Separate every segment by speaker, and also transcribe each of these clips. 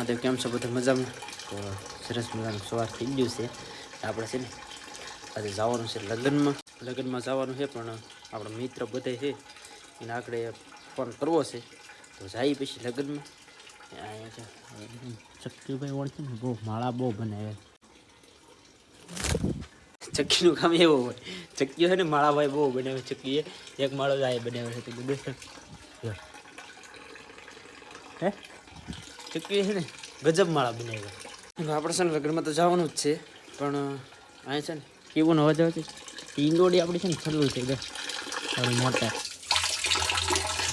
Speaker 1: મહાદેવ કેમ છો? બધા મજામાં? તો સરસ મજાનું. સવાર થઈ ગયું છે. આપણે છે ને આજે જવાનું છે લગ્નમાં. લગ્નમાં જવાનું છે પણ આપણા મિત્ર બધે છે એને આપણે ફોન કરવો છે. તો જાય પછી લગ્નમાં. ચક્કીભાઈ ઓળખે ને? બહુ માળા બહુ બનાવે ચક્કીનું કામ એવું હોય. ચક્કી છે ને માળાભાઈ બહુ બનાવે ચક્કીએ એક માળો જાય બનાવે છે. તો હે? ચક્કી છે ને ગજબ માળા બનાવ્યા આપણે છે ને લગ્નમાં તો જવાનું જ છે પણ અહીંયા છે ને કેવું અવાજ આવે છે? ઈંડોડી આપણી છે ને છેલ્લું છે મોટા.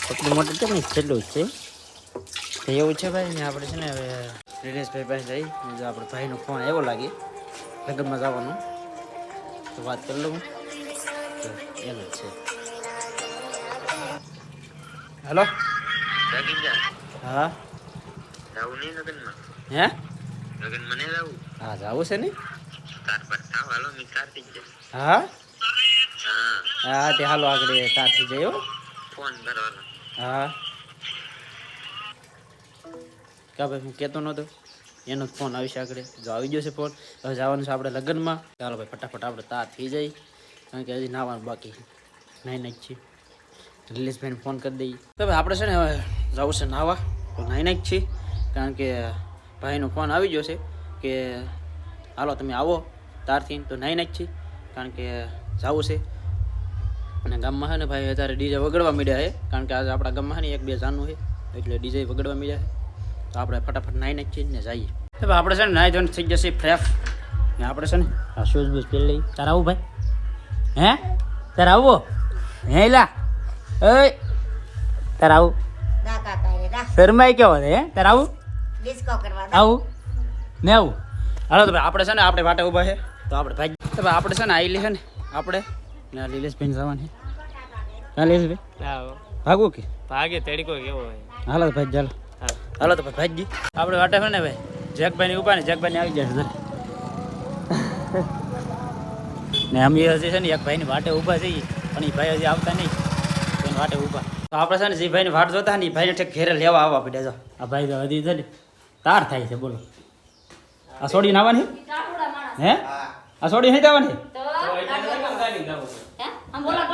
Speaker 1: એટલું મોટું છે પણ છેલ્લું જ છે? તો એવું છે ભાઈ ને આપણે છે ને હવે દિનેશભાઈ પાસે જઈ જો આપણે ભાઈનો ફોન આવ્યો લાગે લગ્નમાં જવાનું. તો વાત કરી લઉં જ છે. હેલો? હા?
Speaker 2: જાવું નહીં લગનમાં?
Speaker 1: હે?
Speaker 2: લગન મને જાવું?
Speaker 1: હા જવું છે ને?
Speaker 2: તાર પર હાલો મી કાર્તિક છે
Speaker 1: હા?
Speaker 2: હા.
Speaker 1: હા તે હાલો આગળ તારથી જયો
Speaker 2: ફોન કરવાનો.
Speaker 1: હા. કા ભાઈ હું કહેતો નહોતો એનો ફોન આવશે આગળ. જો આવી ગયો છે ફોન હવે જવાનું છે આપણે લગ્નમાં. ચાલો ભાઈ ફટાફટ આપણે તા થઈ જાય. કારણ કે હજી નાવાનું બાકી નાઈ નાખ છે. રિલેશભાઈને ફોન કરી દઈએ. તો ભાઈ આપણે છે ને હવે જવું છે નાવા. તો નાઈ નાખ છીએ કારણ કે ભાઈનો ફોન આવી ગયો છે કે હાલો તમે આવો તારથી. તો નાઈ નાખ છીએ કારણ કે જવું છે. અને ગામમાં છે ને ભાઈ અત્યારે ડીજે વગડવા મળ્યા છે કારણ કે આજે આપણા ગામમાં ને એક બે જાનું છે એટલે ડીજે વગડવા મળ્યા છે તો આપણે ફટાફટ નાઈ નાખીએ ને જઈએ. તો આપણે છે ને નાઈ ધોઈને થઈ જશે ફ્રેશ ને આપણે છે ને આ શૂઝ બૂઝ પહેરી લઈ તારે આવું ભાઈ. હે? તારે આવો. હે લા. ઓય. તારે આવું. શરમાઈ કેવો હે? તારે આવું.
Speaker 3: ડિસ્કો કરવા
Speaker 1: આવું? ને આવું? હાલો તો ભાઈ આપણે છે ને આપણે વાટે ઊભા છે. તો આપણે ભાઈ તો ભાઈ આપણે છે ને આવેલી છે ને આપણે. ને આ લીલેશભાઈ જવાની હા લીલેશભાઈ? ભાગવું કે?
Speaker 4: ભાગે તેડકો કેવો હોય.
Speaker 1: હાલો તો ભાઈ ચાલો. હાલો તો ભાઈ ભાઈ આપણે વાટે છે ને ભાઈ જેકભાઈ ની ઊભા ને જેકભાઈ આવી ગયા છે ને અમે હજી છે ને એક ભાઈ ની વાટે ઊભા છીએ પણ એ ભાઈ હજી આવતા નહીં. એની વાટે ઊભા. તો આપણે છે ને જે ભાઈ ની વાટ જોતા ને એ ભાઈને ઠેક ઘેરે લેવા આવવા પડ્યા જો. આ ભાઈ તો હજી છે ને તાર થાય છે બોલો. આ સોડી નાવાની? હે? આ સોડી નહીં આવવાની
Speaker 3: બોલા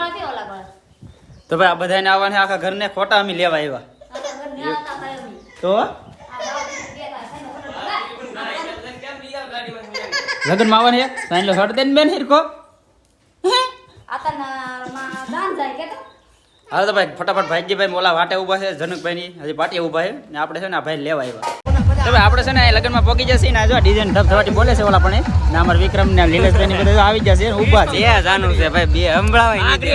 Speaker 1: તો ભાઈ આ બધાને આવવાને આખા ઘરને ખોટા અમે લેવા આવ્યા. તો? લગ્નમાં આવવાની છે સાઈન લો સડ દે ને બેન હિરકો હાલો તો ભાઈ ફટાફટ ભાઈજીભાઈ મોલા વાટે ઊભા છે જનકભાઈ ની હજી પાટી ઊભા છે ને આપણે છે ને આ ભાઈ લેવા આવ્યા. તો ભાઈ આપણે છે ને લગ્નમાં પહોંચી જશે ને જો ડિઝાઇન ધબ થવાથી બોલે છે ઓલા પણ ને અમાર વિક્રમ ને લીલેશભાઈ ને બધા આવી જશે ને ઊભા છે.
Speaker 4: જાનું છે ભાઈ બે હંભળાવાય નહીં દે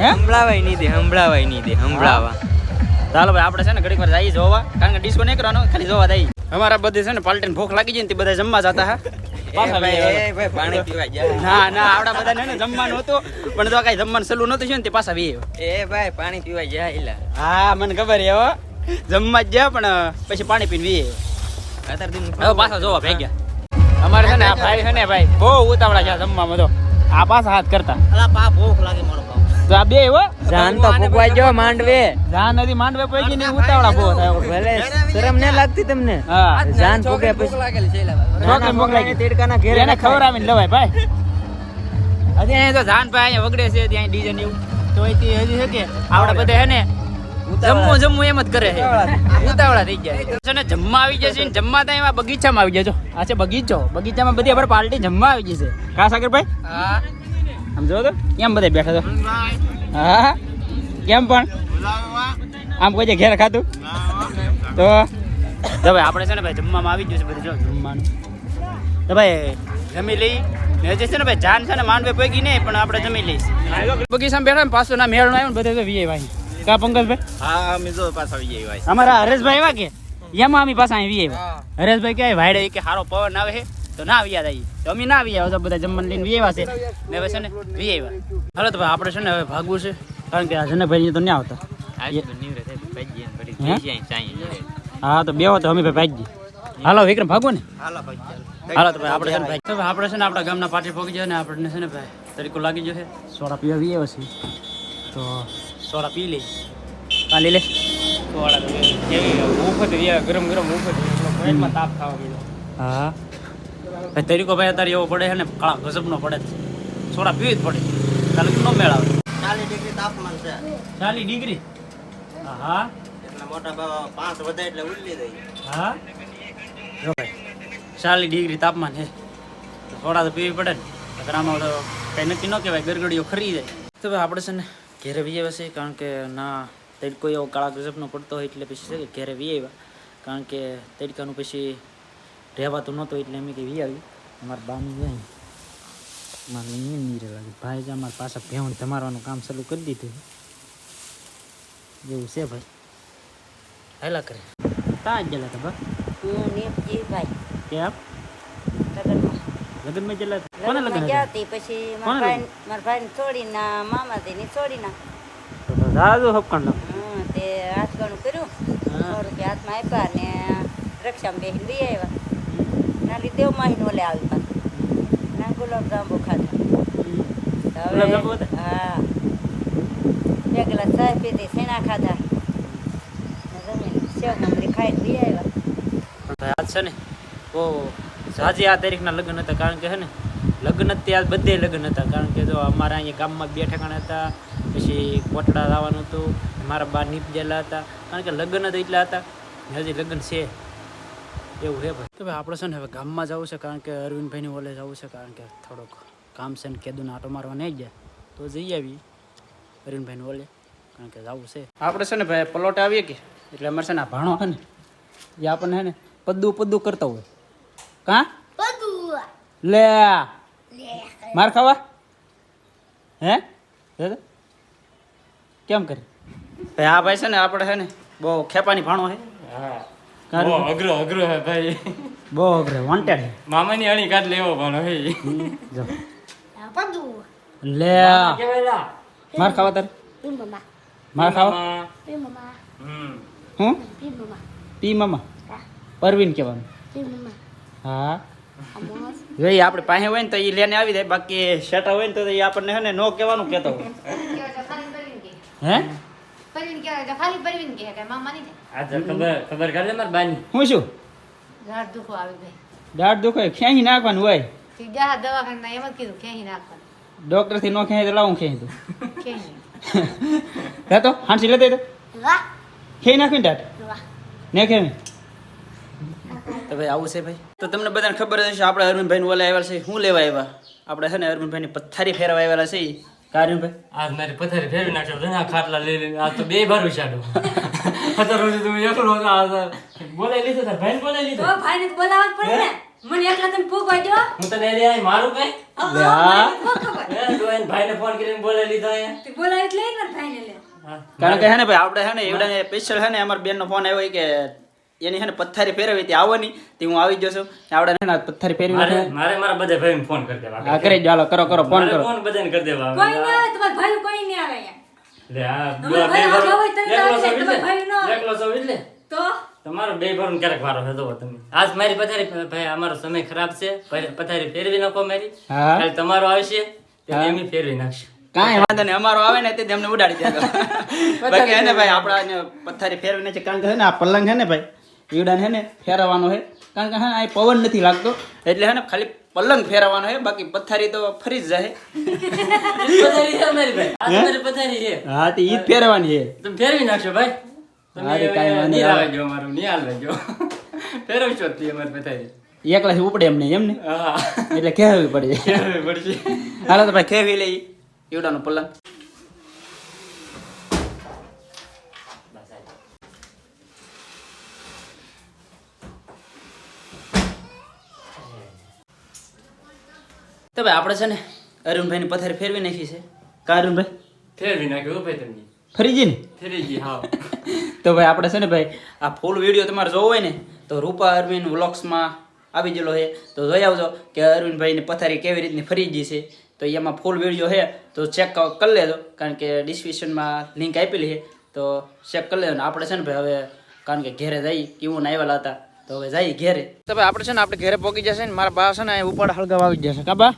Speaker 1: હે?
Speaker 4: હંભળાવાય નહીં દે હંભળાવાય નહીં દે હંભળાવા.
Speaker 1: ચાલો ભાઈ આપણે છે ને ઘડીક વાર જઈએ જોવા. કારણ કે ડિસ્કો નહીં કરવાનો ખાલી જોવા જઈએ. અમારા બધે છે ને પાલટીને ભૂખ લાગી જાય ને તે બધા જમવા જતા હા. પાછા
Speaker 4: ભાઈ
Speaker 1: ભાઈ
Speaker 4: એ ભાઈ પાણી પીવાય જાય
Speaker 1: ના ના આપડા બધા ને જમવાનું હતું. પણ તો કઈ જમવાનું સલું નતું છે ને તે પાછા વી
Speaker 4: એ ભાઈ પાણી પીવા જાય
Speaker 1: હા મને ખબર હો. જમવા જ ગયા પણ પછી પાણી પીને વીએ.
Speaker 4: અત્યારે
Speaker 1: પાછા જોવા ભાઈ ગયા અમારે છે ને આ ભાઈ છે ને ભાઈ બહુ ઉતાવળા છે જમવામાં તો. આ પાછા હાથ કરતા. તો આ બે હો.
Speaker 4: જાન તો ફૂકવા જો માંડવે
Speaker 1: જાન નથી માંડવે પડી ને ઉતાવળા બહુ થાય.
Speaker 4: ભલે શરમ ન લાગતી તમને?
Speaker 1: હા.
Speaker 4: જાન ફૂકે પછી.
Speaker 1: છોકરી મોકલાઈ ગઈ.
Speaker 4: તેડકાના ઘેરે
Speaker 1: એને ખબર આવીને લવાય ભાઈ. હજી અહીંયા તો જાન ભાઈ વગડે છે ત્યાં ડીજે ને એવું. તો હજી છે કે આવડા બધા હે ને જમવું જમવું એમ જ કરે છે. ઉતાવળા થઈ ગયા છે ને જમવા આવી જશે ને જમવા ત્યાં એવા બગીચામાં આવી જજો. આ છે બગીચો. બગીચામાં બધી આપણે પાર્ટી જમવા આવી જશે. કા સાગરભાઈ? આમ જો તો કેમ બધા બેઠા છો? હા કેમ પણ? આમ કોઈ છે ઘેર ખાતું તો તો ભાઈ આપણે છે ને ભાઈ જમવામાં આવી ગયું છે બધું જો જમવાનું. તો ભાઈ જમી લઈ. હજી છે ને ભાઈ જાન છે ને માંડવે પગી નહીં પણ આપણે જમી લઈશ. બગીચામાં બેઠા ને પાછું ના મેળ આવ્યો ને બધે તો વીએ ભાઈ કા પંકજભાઈ?
Speaker 4: હા અમે જો પાછા આવી જાય
Speaker 1: અમારા હરેશભાઈ એવા કે? યમા અમે પાછા આવી વીએ હરેશભાઈ કે ભાઈ કે હારો પવન આવે છે તો ના આવી જાય તો અમે ના આવ્યા તો બધા જમવાનું લઈને વીએ છે. ને હવે છે ને વીએ હાલો તો ભાઈ આપણે છે ને હવે ભાગવું છે. કારણ કે આ જનકભાઈ તો ના આવતા હા? તો બેવો તો અમે ભાઈ ભાગી હાલો વિક્રમ ભાગો ને.
Speaker 4: ભાઈ
Speaker 1: હાલો તો ભાઈ આપણે છે ને ભાઈ આપણે છે ને આપણા ગામના પાટી પહોંચી જાય ને આપણને છે ને ભાઈ તરીકો લાગી જશે સોડા પીવા વીએ છે તો સોડા પી લઈ હા લઈ લે.
Speaker 5: સોડા તો જ રહ્યા ગરમ ગરમ મફત પેટમાં તાપ થવા મળ્યો
Speaker 1: હા. ભાઈ તરીકો ભાઈ અત્યારે એવો પડે છે ને કાળા ગજબનો પડે છે. સોડા પીવી જ પડે. કાલે ન મેળ આવે
Speaker 4: ચાલીસ ડિગ્રી તાપમાન છે.
Speaker 1: ચાલીસ ડિગ્રી? હા.
Speaker 4: એટલે મોટા બાબા પાંચ વધે એટલે ઉલ્લી દઈ
Speaker 1: હા? જો ભાઈ ચાલી ડિગ્રી તાપમાન છે. સોડા તો પીવી પડે ને. આમાં તો કંઈ નક્કી ન કહેવાય ગરગડીઓ ખરી જાય. તો ભાઈ આપણે છે ને ઘેરે વી આવ્યા છે કારણ કે ના તડકો એવો કાળા ગજબનો પડતો હોય એટલે પછી છે કે ઘેરે વી આવ્યા. કારણ કે તડકાનું પછી રહેવાતું નહોતું એટલે એમ કે વી આવી. અમારા બાની જાય મારે નહીં નીરે લાગે ભાઈ જ અમારા પાછા ભેવણ ધમારવાનું કામ ચાલુ કરી દીધું. જેવું છે ભાઈ. હેલા કરે. તાં જ ગયેલા હતા બા?
Speaker 3: હું નીપજી ભાઈ
Speaker 1: કેમ
Speaker 3: લગ્નમાં
Speaker 1: હતા? કોને લગ્ન
Speaker 3: ગયા
Speaker 1: હતી?
Speaker 3: પછી મારા ભાઈ મારા ભાઈને છોડીને મામા તેની છોડીને.
Speaker 1: તો તો દાદુ હપકણ
Speaker 3: હમ, તે હાથગણું કર્યું. સો રૂપિયા હાથમાં આપ્યા ને રક્ષામાં બેસીને બી આવ્યા નાલી દેવ માહીને ઓલે આવી પાછી ના ગુલાબ જાંબુ ખાધા. હવે- હા. બે ગ્લાસ ચા પીધી સેના ખાધા? જમીન સેવ મમરી ખાઈને બી આવ્યા.
Speaker 1: છે ને? બહુ સાજી આ તારીખના લગ્ન હતા કારણ કે છે ને લગ્ન જ તે આજ બધે લગ્ન હતા. કારણ કે જો અમારા અહીંયા ગામમાં બે ઠેકાણા હતા પછી કોટડા લાવવાનું હતું મારા બા નીપજેલા હતા. કારણ કે લગ્ન જ એટલા હતા હજી લગ્ન છે. એવું છે ભાઈ. તો ભાઈ આપણે છે ને હવે ગામમાં જવું છે કારણ કે અરવિંદભાઈની ઓલે જવું છે કારણ કે થોડોક કામ છે ને કેદુને આટો મારવા નહીં જાય તો જઈ આવી અરવિંદભાઈની ઓલે કારણ કે જવું છે. આપણે છે ને ભાઈ પલોટ આવીએ કે? એટલે અમારે છે ને આ ભાણો છે ને એ આપણને હે ને પદ્દું પદ્દું કરતા હોય. કા? લે. માર ખાવા? હે. કેમ કરી? ભાઈ આ ભાઈ છે ને આપણે છે ને બહુ ખેપાની ભાણો છે.
Speaker 5: હા. બહુ અઘરો અઘરો હે ભાઈ.
Speaker 1: બહુ અઘરે વોન્ટેડ હે
Speaker 5: મામાની અણી કાઢ લેવો પણ હે.
Speaker 1: જો. લે માર ખાવા તારે? માર ખાવા?
Speaker 5: હમ.
Speaker 1: હું? પી મામા પરવીન કહેવાનું. હા. જોઈએ આપણે પાસે હોય ને તો એ લેને આવી જાય. બાકી સેટા હોય ને તો એ આપણને હે ને નો કહેવાનું કહેતો હોય. હે? ખેંચી ડોક્ટરથી નો ખેંચે લાવું ખેંચી. તું
Speaker 6: ક્યાંય
Speaker 1: તો હાંસી લેતે તો. ખેઈ નાખી ને દાઢ? ને ખેવી તો ભાઈ આવું છે ભાઈ? તો તમને બધાને ખબર જ હશે આપણે અરવિંદભાઈ ઓલા આવ્યા છે. શું લેવા આવ્યા આપણે છે ને અરવિંદભાઈની પથ્થારી ફેરવા આવેલા છે કારણભાઈ?
Speaker 5: આજ મારી પથારી ફેરવી નાખશો તો ના ખાટલા લઈ લઈને. આજ તો બે ભારું શાડું અત્યાર સુધી તું એકલો હતો આ તો બોલાઈ લીધો તાર ભાઈને બોલાઈ લીધો.
Speaker 7: તો ભાઈને તો બોલાવવા જ પડે ને. મને એકલા તને પૂગવા દો
Speaker 5: હું તને લઈ આવી મારું કઈ?
Speaker 1: લે હા.
Speaker 5: હે, તો એને ભાઈને ફોન કરીને બોલાઈ લીધો અહીંયા.
Speaker 7: તે બોલાવી જ લઈ ને ભાઈને લે.
Speaker 5: હા.
Speaker 1: કારણ કે હે ને ભાઈ આપણે હે ને એવડા સ્પેશિયલ હે ને અમારા બેનનો ફોન આવ્યો કે એની હે ને પથ્થારી ફેરવી હતી આવવાની તે હું આવી જશો આવડે હે ને પથ્થારી ફેરવી
Speaker 5: મારે મારે મારા બધા ભાઈને ફોન કરી દેવા
Speaker 1: હા કરી દો હાલો કરો કરો ફોન કરો.
Speaker 5: ફોન બધાને કરી દેવા
Speaker 7: કોઈ ન આવે તમાર ભાઈ કોઈ ન આવે
Speaker 5: લે આ બે
Speaker 7: ભાઈ
Speaker 5: ભરું-
Speaker 7: તને
Speaker 5: છો
Speaker 7: ભાઈ ન આવે.
Speaker 5: એકલો છો એટલે?
Speaker 7: તો?
Speaker 5: તમારો બે ભરણ ક્યારેક વારો છે જોવો તમે. આજ મારી પથારી ભાઈ અમારો સમય ખરાબ છે. પથારી ફેરવી નાખો મારી.
Speaker 1: હા.
Speaker 5: કાલે તમારો આવશે તે એમી ફેરવી નાખશું.
Speaker 1: કાંઈ વાંધો નહીં અમારો આવે ને તે અમને ઉડાડી દે બાકી હે ને ભાઈ આપણા પથારી પથ્થારી ફેરવીને છે કારણ કે હે ને આ પલંગ હે ને ભાઈ ઈવડાને હે ને ફેરવવાનો છે કારણ કે હે ને આ પવન નથી લાગતો. એટલે હે ને ખાલી પલંગ ફેરવવાનો છે બાકી પથ્થારી તો ફરી જ જાય.
Speaker 5: પથારી છે મારી ભાઈ. આ મારી પથારી છે.
Speaker 1: હા તે ઈ જ ફેરવવાની છે
Speaker 5: તમે ફેરવી નાખશો ભાઈ. તમે
Speaker 1: હા, તે કાંઈ વાંધો
Speaker 5: નિહાળ
Speaker 1: નહીં.
Speaker 5: લેજો અમારું નિહાળ લેજો ફેરવશો જ તે અમારી પથારી.
Speaker 1: એકલાથી ઉપડે એમને એમ ને?
Speaker 5: હા.
Speaker 1: એટલે કહેવી પડે?
Speaker 5: ફેરવી પડશે?
Speaker 1: હાલો તો ભાઈ ખેવી લઈ ઈવડાનું પલંગ. તો ભાઈ આપણે છે ને અરુણભાઈની પથારી ફેરવી નાખી છે. કા અરુણભાઈ?
Speaker 5: ફેરવી નાખ્યો ભાઈ તમને.
Speaker 1: ફરી ગઈ ને?
Speaker 5: ફરી ગઈ હા.
Speaker 1: તો ભાઈ આપણે છે ને ભાઈ આ ફૂલ વીડિયો તમારે જોવો હોય ને તો રૂપા અરવિંદ વ્લોગ્સમાં આવી ગયેલો છે. તો જોઈ આવજો કે અરવિંદભાઈની પથારી કેવી રીતની ફરી ગઈ છે. તો એમાં ફૂલ વીડિયો છે તો ચેક કરી લેજો કારણ કે ડિસ્ક્રિપ્શનમાં લિંક આપેલી છે. તો ચેક કરી લેજો ને આપણે છે ને ભાઈ હવે કારણ કે ઘેરે જઈ કેવું ના આવેલા હતા તો હવે જઈએ ઘેરે. તો ભાઈ આપણે છે ને આપણે ઘેરે પહોંચી જશે ને મારા બા છે ને અહીં ઉપાડ હળગાવા આવી જશે. કા બા?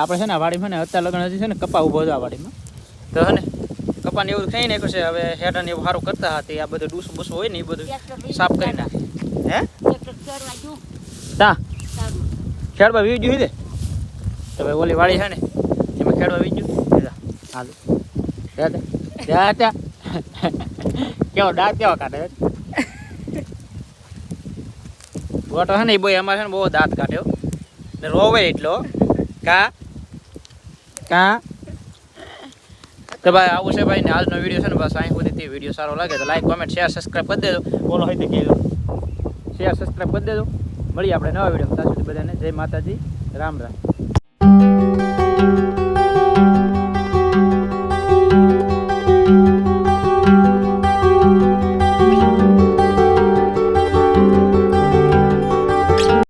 Speaker 1: આપણે છે ને વાડીમાં ને અત્યારે લગ્ન હતી છે ને કપા ઊભો હતો આ વાડીમાં. તો ને કપાને એવું ખાઈ નાખ્યું છે હવે હેઠળ ને એવું સારું કરતા હતા આ બધું ડૂસું બૂસું હોય ને એ બધું સાફ કરી નાખે. હે? તા. ખેડવા વી ગયું દે તો ભાઈ ઓલી વાળી છે ને એમાં ખેડવા વી ગયું હાલો. ત્યાં ત્યાં ત્યાં કેવો ડાક કેવો કાઢે ગોટો છે ને એ ભાઈ અમારે છે ને બહુ દાંત કાઢ્યો ને રોવે એટલો. કા? કા? તો ભાઈ, આવું છે ભાઈ ને આજનો વીડિયો છે ને બસ અહીં સુધી વીડિયો સારો લાગે તો લાઈક કોમેન્ટ શેર સબસ્ક્રાઈબ કરી દેજો. બોલો હોય તો કહેજો. શેર સબસ્ક્રાઈબ કરી દેજો. મળીએ આપણે નવા વીડિયો ત્યાં બધાને જય માતાજી. રામ રામ.